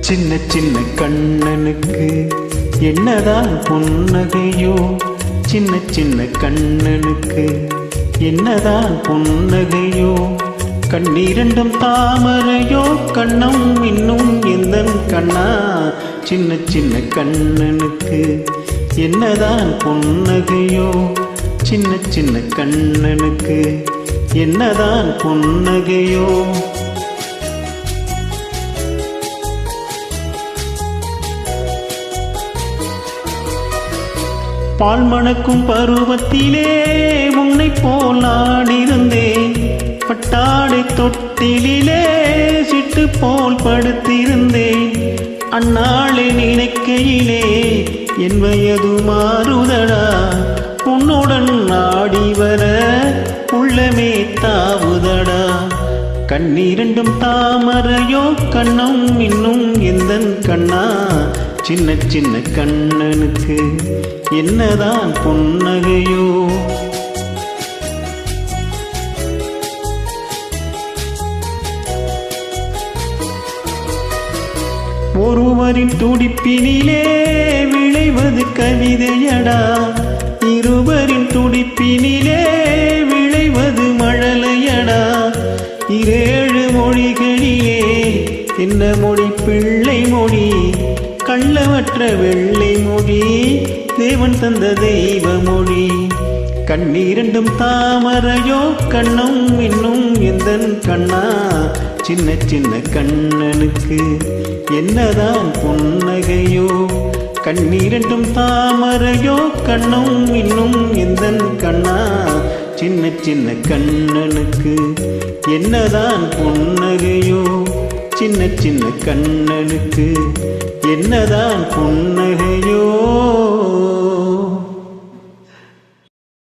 சின்ன சின்ன கண்ணனுக்கு என்னதான் புன்னகையோ சின்ன சின்ன கண்ணனுக்கு என்னதான் புன்னகையோ கண்ணீரண்டும் தாமரையோ கண்ணம் இன்னும் எந்த கண்ணா? சின்ன சின்ன கண்ணனுக்கு என்னதான் புன்னகையோ சின்ன சின்ன கண்ணனுக்கு என்னதான் புன்னகையோ பால் மணக்கும் பருவத்திலே உன்னை போல் நான் இருந்தேன் பட்டாடை தொட்டிலே சிட்டு போல் படுத்திருந்தேன். அந்நாளை நினைக்கையிலே என் வயது மாறுதடா. உன்னுடன் நாடி வர உள்ளமே தாவுதடா. கண்ணீரண்டும் தாமரையோ கண்ணம் இன்னும் எந்த கண்ணா? சின்ன சின்ன கண்ணனுக்கு என்னதான் புன்னகையோ. ஒருவரின் துடிப்பினிலே விளைவது கவிதையடா. இருவரின் துடிப்பினிலே விளைவது மழலையடா. இரேழு மொழிகளிலே என்ன மொழி பிள்ளை மொழி கள்ளவற்ற வெள்ளை மொழி தேவன் தந்த தெய்வ மொழி கண்ணீரண்டும் தாமரையோ கண்ணும் இன்னும் எந்த கண்ணா? சின்ன சின்ன கண்ணனுக்கு என்னதான் புன்னகையோ? கண்ணீரண்டும் தாமரையோ கண்ணும் இன்னும் எந்த கண்ணா? சின்ன சின்ன கண்ணனுக்கு என்னதான் புன்னகையோ? சின்ன சின்ன கண்ணனுக்கு என்னதான் புன்னகையோ